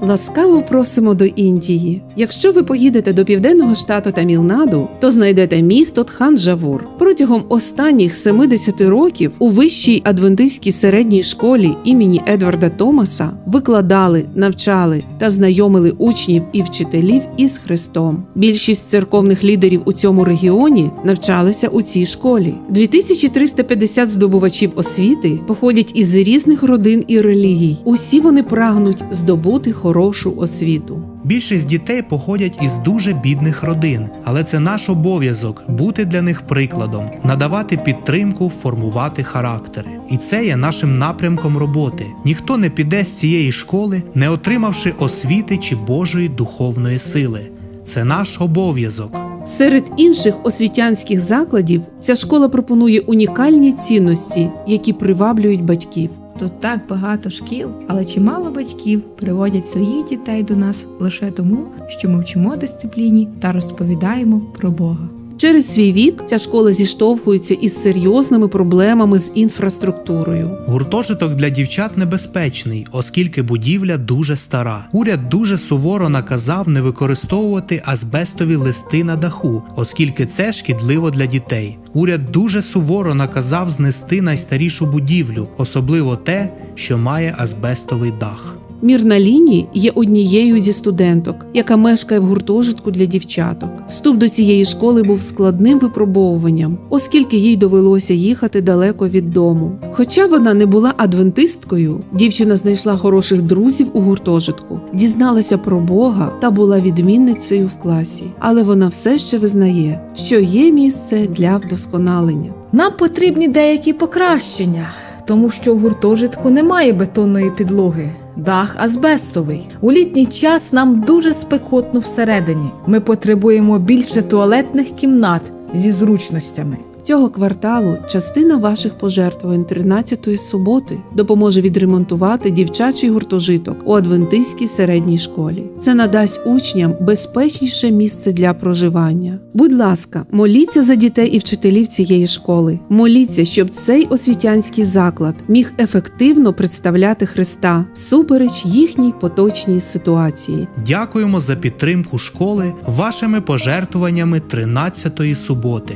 Ласкаво просимо до Індії. Якщо ви поїдете до південного штату Тамілнаду, то знайдете місто Тханджавур. Протягом останніх 70 років у вищій адвентистській середній школі імені Едварда Томаса викладали, навчали та знайомили учнів і вчителів із Христом. Більшість церковних лідерів у цьому регіоні навчалися у цій школі. 2350 здобувачів освіти походять із різних родин і релігій. Усі вони прагнуть здобути хорошу освіту. Більшість дітей походять із дуже бідних родин, але це наш обов'язок бути для них прикладом, надавати підтримку, формувати характери. І це є нашим напрямком роботи. Ніхто не піде з цієї школи, не отримавши освіти чи Божої духовної сили. Це наш обов'язок. Серед інших освітянських закладів ця школа пропонує унікальні цінності, які приваблюють батьків. Тут так багато шкіл, але чимало батьків приводять своїх дітей до нас лише тому, що ми вчимо дисципліні та розповідаємо про Бога. Через свій вік ця школа зіштовхується із серйозними проблемами з інфраструктурою. Гуртожиток для дівчат небезпечний, оскільки будівля дуже стара. Уряд дуже суворо наказав не використовувати азбестові листи на даху, оскільки це шкідливо для дітей. Уряд дуже суворо наказав знести найстарішу будівлю, особливо те, що має азбестовий дах. Мірна Ліні є однією зі студенток, яка мешкає в гуртожитку для дівчаток. Вступ до цієї школи був складним випробовуванням, оскільки їй довелося їхати далеко від дому. Хоча вона не була адвентисткою, дівчина знайшла хороших друзів у гуртожитку, дізналася про Бога та була відмінницею в класі. Але вона все ще визнає, що є місце для вдосконалення. Нам потрібні деякі покращення, тому що в гуртожитку немає бетонної підлоги. Дах азбестовий. У літній час нам дуже спекотно всередині. Ми потребуємо більше туалетних кімнат зі зручностями. Цього кварталу частина ваших пожертвувань 13-ї суботи допоможе відремонтувати дівчачий гуртожиток у адвентистській середній школі. Це надасть учням безпечніше місце для проживання. Будь ласка, моліться за дітей і вчителів цієї школи. Моліться, щоб цей освітянський заклад міг ефективно представляти Христа всупереч їхній поточній ситуації. Дякуємо за підтримку школи вашими пожертвуваннями 13-ї суботи.